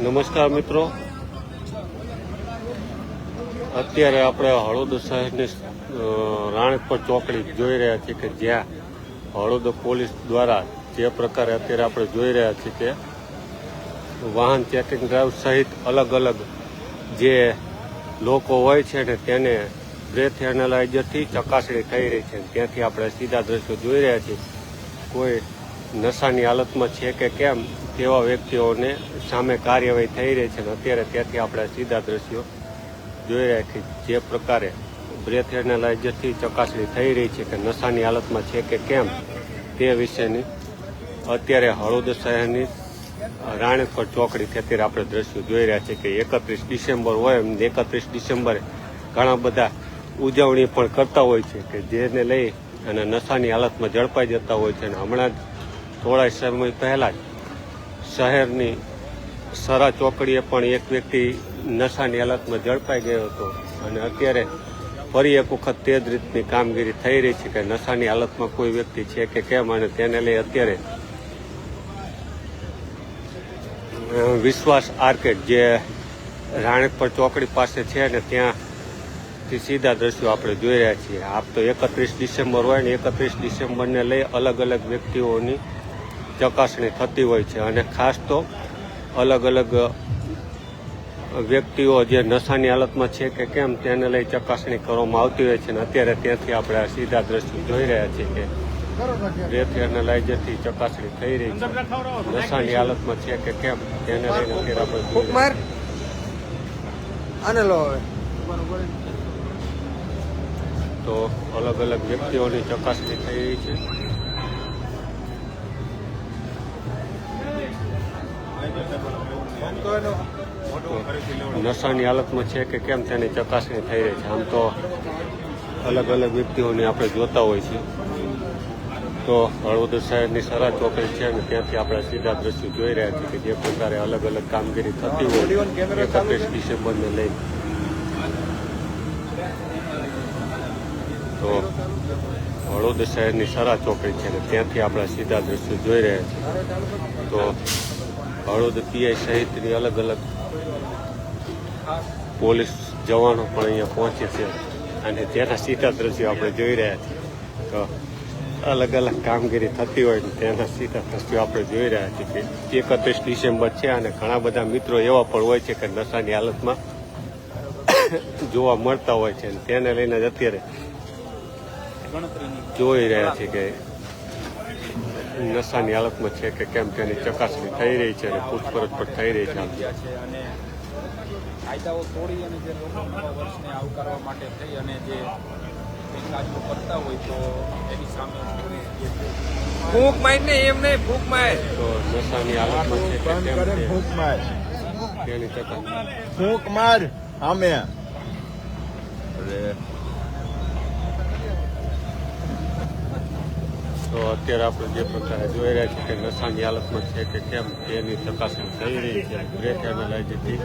નમસ્કાર મિત્રો. અત્યારે આપણે હળોદ શહેરની રાણકપર ચોકડી જોઈ રહ્યા છીએ કે જ્યાં હળોદ પોલીસ દ્વારા જે પ્રકારે અત્યારે આપણે જોઈ રહ્યા છીએ કે વાહન ચેકિંગ ડ્રાઈવ સહિત અલગ અલગ જે લોકો હોય છે ને તેને બ્રેથ એનાલાઇઝરથી ચકાસણી થઈ રહી છે. ત્યાંથી આપણે સીધા દ્રશ્યો જોઈ રહ્યા છીએ. કોઈ નશાની હાલતમાં છે કે કેમ તેવા વ્યક્તિઓને સામે કાર્યવાહી થઈ રહી છે અને અત્યારે ત્યાંથી આપણે સીધા દ્રશ્યો જોઈ રહ્યા છીએ જે પ્રકારે બ્રેથ એનાલાઇઝરથી ચકાસણી થઈ રહી છે કે નશાની હાલતમાં છે કે કેમ તે વિશેની અત્યારે હળવદ શહેરની રાણેશ્વર ચોકડીથી અત્યારે આપણે દ્રશ્યો જોઈ રહ્યા છીએ કે એકત્રીસ ડિસેમ્બર હોય એમ એકત્રીસ ડિસેમ્બરે ઘણા બધા ઉજવણી પણ કરતા હોય છે કે જેને લઈ અને નશાની હાલતમાં ઝડપાઈ જતા હોય છે અને હમણાં જ થોડા સમય પહેલા જ શહેરની સરા ચોકડીએ પણ એક વ્યક્તિ નશાની હાલતમાં ઝડપાઈ ગયો હતો અને અત્યારે ફરી એક વખત તે જ રીતની કામગીરી થઈ રહી છે કે નશાની હાલતમાં કોઈ વ્યક્તિ છે કે કેમ અને તેને લઈ અત્યારે વિશ્વાસ આર્કેટ જે રાણકપર ચોકડી પાસે છે ને ત્યાંથી સીધા દ્રશ્યો આપણે જોઈ રહ્યા છીએ. આપ તો એકત્રીસ ડિસેમ્બર હોય ને એકત્રીસ ડિસેમ્બરને લઈ અલગ અલગ વ્યક્તિઓની ચકાસણી થતી હોય છે. અને ખાસ તો અલગ અલગ વ્યક્તિઓ જે નશાની હાલતમાં છે કે કેમ તેને લઈ ચકાસણી કરવામાં આવતી હોય છે. અને અત્યારે ત્યાંથી આપણે સીધા દ્રશ્યો જોઈ રહ્યા છીએ કે બ્રેથ એનાલાઇઝરથી ચકાસણી થઈ રહી છે. નશાની હાલતમાં છે કે કેમ તેને લઈને અત્યારે આપણે લો હવે. તો અલગ અલગ વ્યક્તિઓની ચકાસણી થઈ રહી છે. નશાની હાલતમાં છે કે કેમ તેની ચકાસણી થઈ રહી છે? આમ તો અલગ અલગ વ્યક્તિઓને આપણે જોતા હોય છે. તો હળવદ શહેરની સરા ચોકડી છે અને ત્યાંથી આપણે સીધા દ્રશ્યો જોઈ રહ્યા છીએ કે જે પ્રકારે અલગ અલગ કામગીરી થતી હોય એકત્રીસ ડિસેમ્બરને લઈ. તો હળવદ શહેરની સરા ચોકડી છે અને ત્યાંથી આપણે સીધા દ્રશ્યો જોઈ રહ્યા છીએ. તો હળવદ પીઆઈ સહિતની અલગ અલગ પોલીસ જવાનો પણ અહીંયા પહોંચે છે. અને તેના સીધા દ્રશ્યો આપણે જોઈ રહ્યા છીએ. તો અલગ અલગ કામગીરી થતી હોય ને તેના સીધા દ્રશ્યો આપણે જોઈ રહ્યા છીએ કે એકત્રીસ ડિસેમ્બર છે અને ઘણા બધા મિત્રો એવા પણ હોય છે કે નશાની હાલતમાં જોવા મળતા હોય છે. તેને લઈને જ અત્યારે જોઈ રહ્યા છે કે નશાની હાલતમાં છે કે કેમ તેની ચકાસણી થઈ રહી છે અને પૂછપરછ પણ થઈ રહી છે. અને કાયદાઓ તોડી અને જે લોકો વર્ષને આવકારવા માટે થઈ અને જે કંઈક કરતા હોય તો એની સામે પોલીસ જે છે ફૂંક માર ને એમ નહીં ફૂંક માર તો નશાની હાલતમાં છે કે કેમ છે તેની ચકાસણી. ફૂંક માર સામે અરે તો અત્યારે આપણે જે પ્રકારે જોઈ રહ્યા છીએ કે નશાની હાલતમાં છે કે કેમ તેની ચકાસણી થઈ રહી છે બ્રેક એનાલાઇઝથી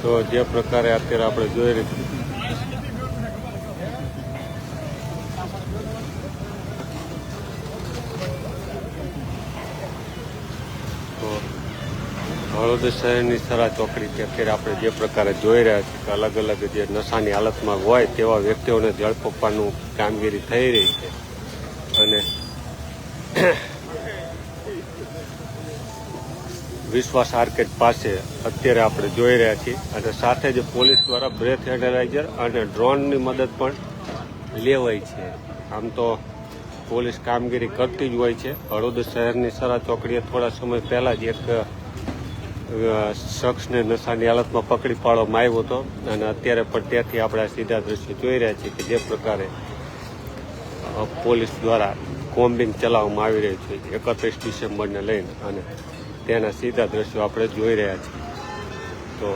તો જે પ્રકારે અત્યારે આપણે જોઈ રહ્યા છીએ હળવદ શહેરની સરા કે અત્યારે આપણે જે પ્રકારે જોઈ રહ્યા છીએ કે અલગ અલગ જે નશાની હાલતમાં હોય તેવા વ્યક્તિઓને ઝડપવાનું કામગીરી થઈ રહી છે. અને વિશ્વાસ આર્કેટ પાસે અત્યારે આપણે જોઈ રહ્યા છીએ. અને સાથે જ પોલીસ દ્વારા બ્રેથ એનાલાઇઝર અને ડ્રોનની મદદ પણ લેવાય છે. આમ તો પોલીસ કામગીરી કરતી જ હોય છે. હળવદ શહેરની સરા ચોકડીએ થોડા સમય પહેલા જ એક શખ્સને નશાની હાલતમાં પકડી પાડવામાં આવ્યો હતો અને અત્યારે પણ ત્યાંથી આપણે સીધા દ્રશ્યો જોઈ રહ્યા છીએ કે જે પ્રકારે પોલીસ દ્વારા કોમ્બિંગ ચલાવવામાં આવી રહ્યું છે એકત્રીસ ડિસેમ્બરને લઈને અને તેના સીધા દ્રશ્યો આપણે જોઈ રહ્યા છીએ. તો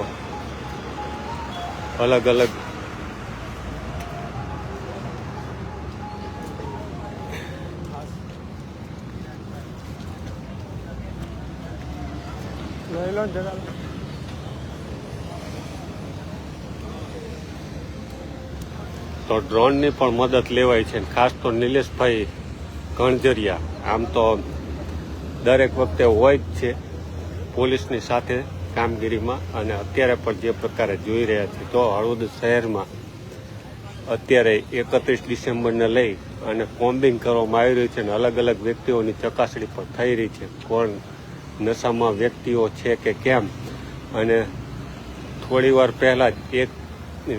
અલગ અલગ તો ડ્રોનની પણ મદદ લેવાય છે ખાસ તો નિલેશભાઈ ગણજરિયા. આમ તો દરેક વખતે હોય જ છે પોલીસની સાથે કામગીરીમાં અને અત્યારે પણ જે પ્રકારે જોઈ રહ્યા છે, તો હળવદ શહેરમાં અત્યારે એકત્રીસ ડિસેમ્બરને લઈ અને કોમ્બિંગ કરવામાં આવી રહ્યું છે અને અલગ અલગ વ્યક્તિઓની ચકાસણી પણ થઈ રહી છે. કોણ નશામાં વ્યક્તિઓ છે કે કેમ? અને થોડી વાર પહેલા જ એક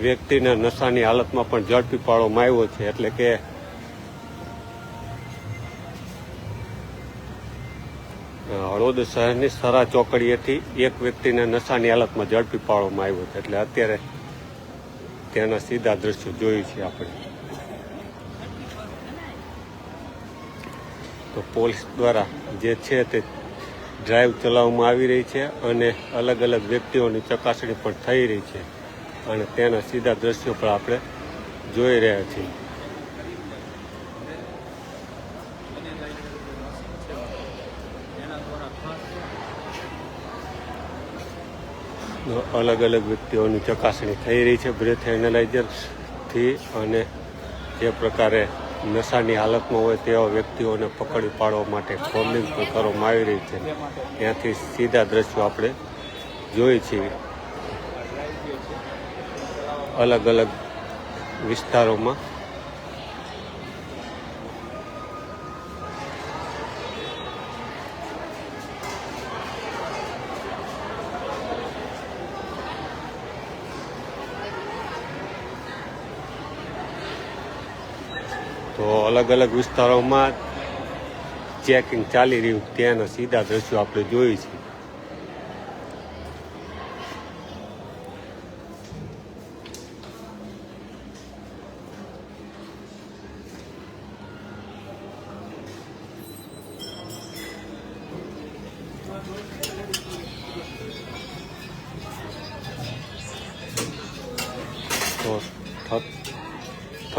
વ્યક્તિને નશાની હાલતમાં પણ ઝડપી પાડવામાં આવ્યો છે, એટલે કે હળવદ શહેરની સરા ચોકડીએથી એક વ્યક્તિને નશાની હાલતમાં ઝડપી પાડવામાં આવ્યો છે, એટલે અત્યારે તેના સીધા દ્રશ્યો જોયું છે આપણે. તો પોલીસ દ્વારા જે છે તે ડ્રાઈવ ચલાવવામાં આવી રહી છે અને અલગ અલગ વ્યક્તિઓની ચકાસણી પણ થઈ રહી છે અને તેના સીધા દ્રશ્યો પણ આપણે જોઈ રહ્યા છીએ. અલગ અલગ વ્યક્તિઓની ચકાસણી થઈ રહી છે બ્રેથ એનાલાઇઝરથી અને જે પ્રકારે નશાની હાલતમાં હોય તેવા વ્યક્તિઓને પકડી પાડવા માટે કોમ્બિંગ પણ કરવામાં આવી રહી છે. ત્યાંથી સીધા દ્રશ્યો આપણે જોઈ છીએ. અલગ અલગ વિસ્તારોમાં તો અલગ અલગ વિસ્તારોમાં ચેકિંગ ચાલી રહ્યું ત્યાંના સીધા દ્રશ્યો આપણે જોયું છે.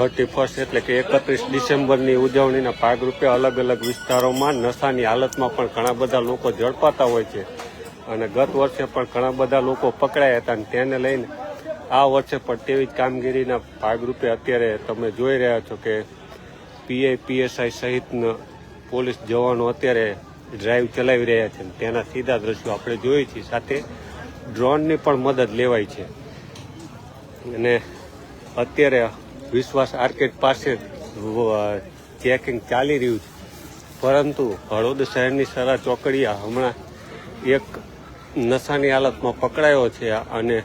થર્ટી ફર્સ્ટ એટલે કે એકત્રીસ ડિસેમ્બરની ઉજવણીના ભાગરૂપે અલગ અલગ વિસ્તારોમાં નશાની હાલતમાં પણ ઘણા બધા લોકો ઝડપાતા હોય છે. અને ગત વર્ષે પણ ઘણા બધા લોકો પકડાયા હતા અને તેને લઈને આ વર્ષે પણ તેવી જ કામગીરીના ભાગરૂપે અત્યારે તમે જોઈ રહ્યા છો કે પીઆઈ, પીએસઆઈ સહિતના પોલીસ જવાનો અત્યારે ડ્રાઈવ ચલાવી રહ્યા છે તેના સીધા દ્રશ્યો આપણે જોઈએ છીએ. સાથે ડ્રોનની પણ મદદ લેવાય છે. અને અત્યારે વિશ્વાસ આર્કેડ પાસે ચેકિંગ ચાલી રહ્યું છે. પરંતુ હળવદ શહેરની સરા ચોકડીયા હમણાં એક નશાની હાલતમાં પકડાયો છે અને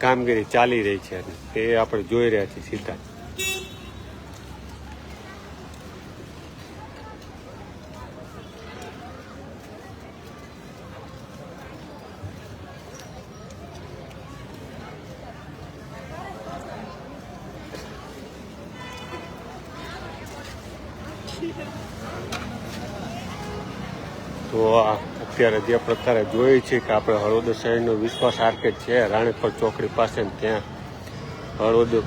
કામગીરી ચાલી રહી છે. તે આપણે જોઈ રહ્યા છીએ સીધા. તો આ અત્યારે જે પ્રકારે જોઈએ છે કે આપણે હળવદ શહેરનો વિશ્વાસ આર્કેટ છે રાણીપર ચોકડી પાસે ત્યાં. હળવદ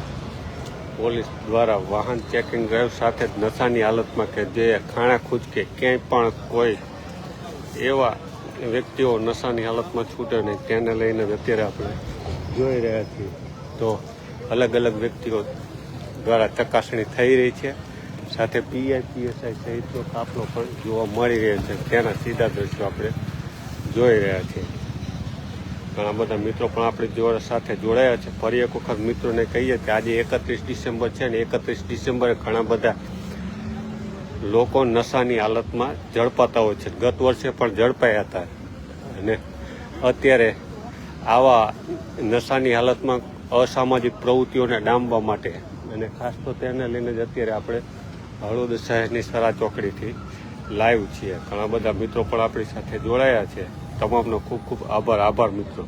પોલીસ દ્વારા વાહન ચેકિંગ ડ્રાઈવ સાથે જ નશાની હાલતમાં કે જે ખાણા ખૂજ કે ક્યાંય પણ કોઈ એવા વ્યક્તિઓ નશાની હાલતમાં છૂટે નહીં. તેને લઈને અત્યારે આપણે જોઈ રહ્યા છીએ. તો અલગ અલગ વ્યક્તિઓ દ્વારા ચકાસણી થઈ રહી છે. સાથે પીઆઈ પીએસઆઈ સહિતનો કાફલો પણ જોવા મળી રહ્યો છે. તેના સીધા દ્રશ્યો આપણે જોઈ રહ્યા છીએ. ઘણા બધા મિત્રો પણ આપણી જોડે સાથે જોડાયા છે. ફરી એક વખત મિત્રોને કહીએ કે આજે એકત્રીસ ડિસેમ્બર છે ને એકત્રીસ ડિસેમ્બરે ઘણા બધા લોકો નશાની હાલતમાં ઝડપાતા હોય છે. ગત વર્ષે પણ ઝડપાયા હતા. અને અત્યારે આવા નશાની હાલતમાં અસામાજિક પ્રવૃત્તિઓને ડામવા માટે અને ખાસ તો તેને લઈને જ અત્યારે આપણે હળવદ શહેરની સરા ચોકડીથી લાઈવ છીએ. ઘણા બધા મિત્રો પણ આપણી સાથે જોડાયા છે. તમામનો ખૂબ ખૂબ આભાર આભાર મિત્રો.